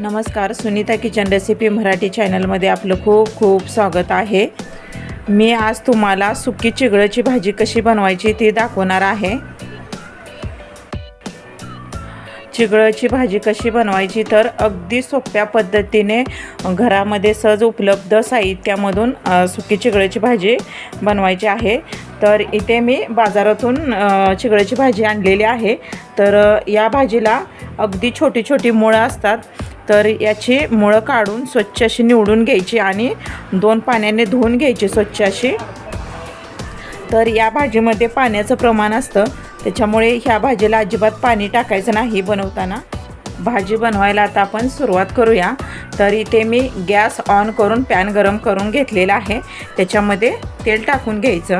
नमस्कार Sunita kitchen recipe Marathi चॅनलमध्ये आपलं खूप खूप स्वागत आहे. मी आज तुम्हाला सुकी चिगळाची भाजी कशी बनवायची ती दाखवणार आहे. चिगळाची भाजी कशी बनवायची तर अगदी सोप्या पद्धतीने घरामध्ये सहज उपलब्ध साहित्यामधून सुकी चिगळाची भाजी बनवायची आहे. तर इथे मी बाजारातून चिगळ्याची भाजी आणलेली आहे. तर या भाजीला अगदी छोटी छोटी मुळं असतात. तर याची मुळं काढून स्वच्छ अशी निवडून घ्यायची आणि दोन पाण्याने धुवून घ्यायची स्वच्छ अशी. तर या भाजीमध्ये पाण्याचं प्रमाण असतं. त्याच्यामुळे ह्या भाजीला अजिबात पाणी टाकायचं नाही बनवताना. भाजी बनवायला आता आपण सुरुवात करूया. तर इथे मी गॅस ऑन करून पॅन गरम करून घेतलेला आहे. त्याच्यामध्ये तेल टाकून घ्यायचं.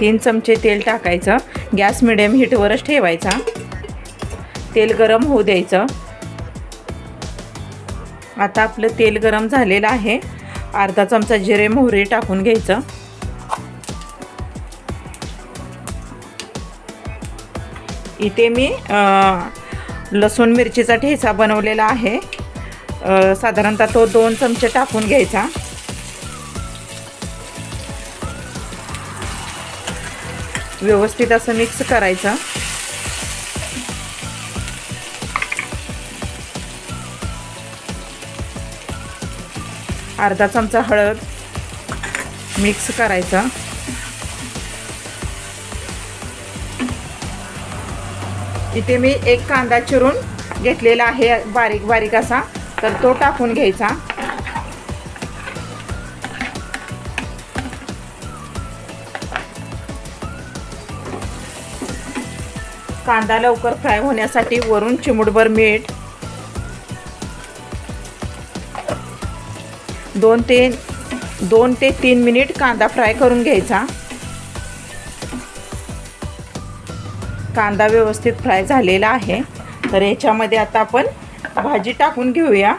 तीन चमचे तेल टाकायचं. गॅस मिडियम हीटवरच ठेवायचा. तेल गरम होऊ द्यायचं. आता आपलं तेल गरम झालेलं आहे. अर्धा चमचा जिरे मोहरी टाकून घ्यायचं. इथे मी लसूण मिरचीचा ठेचा बनवलेला आहे. साधारणतः तो दोन चमचे टाकून घ्यायचा. व्यवस्थित असं मिक्स करायचं. अर्धा चमचा हळद मिक्स करायचं. इथे मी एक कांदा चिरून घेतलेला आहे बारीक बारीक असा तर तो टाकून घ्यायचा. कांदा लवकर फ्राय होण्यासाठी वरून चिमुटभर मीठ दोन ते दोन ते तीन मिनिट कांदा फ्राय करून घ्यायचा. कांदा व्यवस्थित फ्राय झालेला आहे. तर याच्यामध्ये आता आपण भाजी टाकून घेऊया.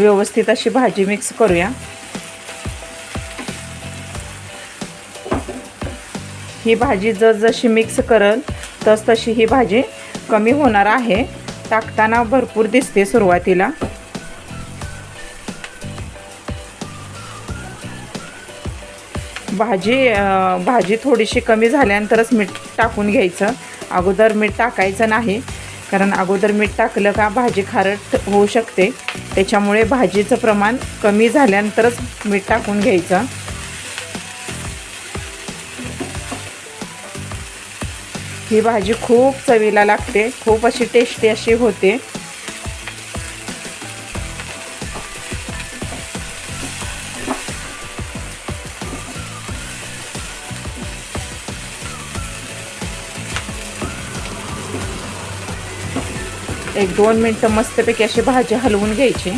व्यवस्थित अशी भाजी मिक्स करूया. ही भाजी जसजशी मिक्स करल तस तशी ही भाजी कमी होणार आहे. टाकताना भरपूर दिसते सुरुवातीला. भाजी भाजी थोडीशी कमी झाल्यानंतरच मीठ टाकून घ्यायचं. अगोदर मीठ टाकायचं नाही. कारण अगोदर मीठ टाकलं का भाजी खारट होऊ शकते. त्याच्यामुळे भाजीचं प्रमाण कमी झाल्यानंतरच मीठ टाकून घ्यायचं. ही भाजी खूप चवीला लागते खूप अशी टेस्टी अशी होते. एक दोन मिनटं मस्तपैकी अशी भाजी हलवून घ्यायची.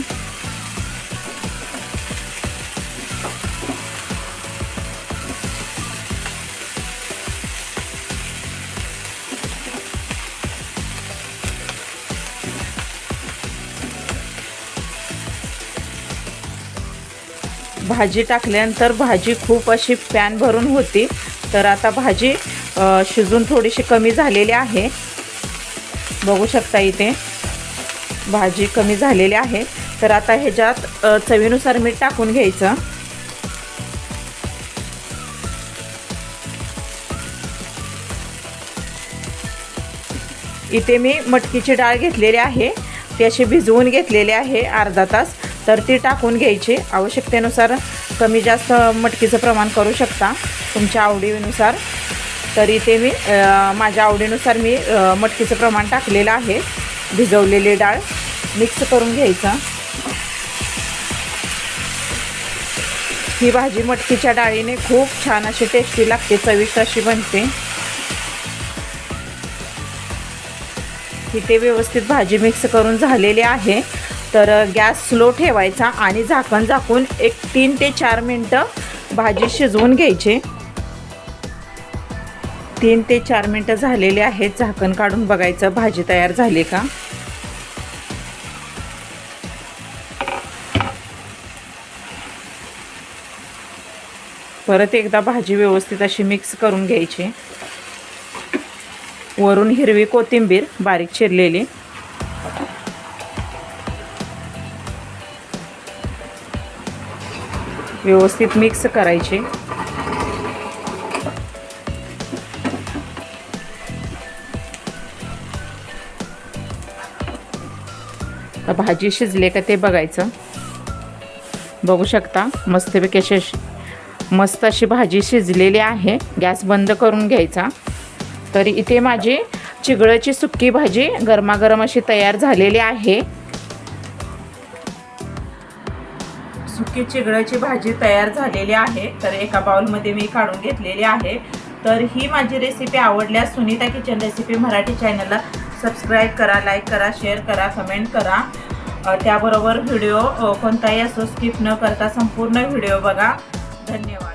भाजी टाकल्यानंतर भाजी खूप अशी पॅन भरून होती. तर आता भाजी शिजून थोडीशी कमी झालेली आहे. बघू शकता इथे. भाजी कमी झालेली आहे. तर आता ह्याच्यात चवीनुसार मीठ टाकून घ्यायचं. इथे मी मटकीची डाळ घेतलेली आहे. ती अशी भिजवून घेतलेली आहे अर्धा तास. तर ती टाकून घ्यायची. आवश्यकतेनुसार कमी जास्त मटकीचं प्रमाण करू शकता तुमच्या आवडीनुसार. तर इथे मी माझ्या आवडीनुसार मी मटकीचं प्रमाण टाकलेलं आहे. भिजवलेली डाळ मिक्स करून घ्यायचा. ही भाजी मटकीच्या डाळीने खूप छान अशी टेस्टी लागते चविष्ट अशी बनते. इथे व्यवस्थित भाजी मिक्स करून झालेली आहे. तर गॅस स्लो ठेवायचा आणि झाकण झाकून एक तीन ते चार मिनटं भाजी शिजवून घ्यायची. तीन ते चार मिनटं झालेले आहेत. झाकण काढून बघायचं. भाजी तयार झाली का? परत एकदा भाजी व्यवस्थित अशी मिक्स करून घ्यायची. वरून हिरवी कोथिंबीर बारीक चिरलेली. व्यवस्थित मिक्स करायची. आता भाजी शिजले का ते बघायचं. बघू शकता मस्तपैकी अशी अशी- मस्त अशी भाजी शिजलेली आहे. गॅस बंद करून घ्यायचा. तर इथे माझी चिगळाची सुक्की भाजी गरमागरम अशी तयार झालेली आहे. सुकी चिगळाची भाजी तयार झालेली आहे. तर एका बाउलमध्ये मी काढून घेतलेली आहे. तर ही माझी रेसिपी आवडल्यास सुनीता किचन रेसिपी मराठी चॅनलला सबस्क्राईब करा लाईक करा शेअर करा कमेंट करा. त्याबरोबर व्हिडिओ कोणताही असो स्किप न करता संपूर्ण व्हिडिओ बघा. धन्यवाद.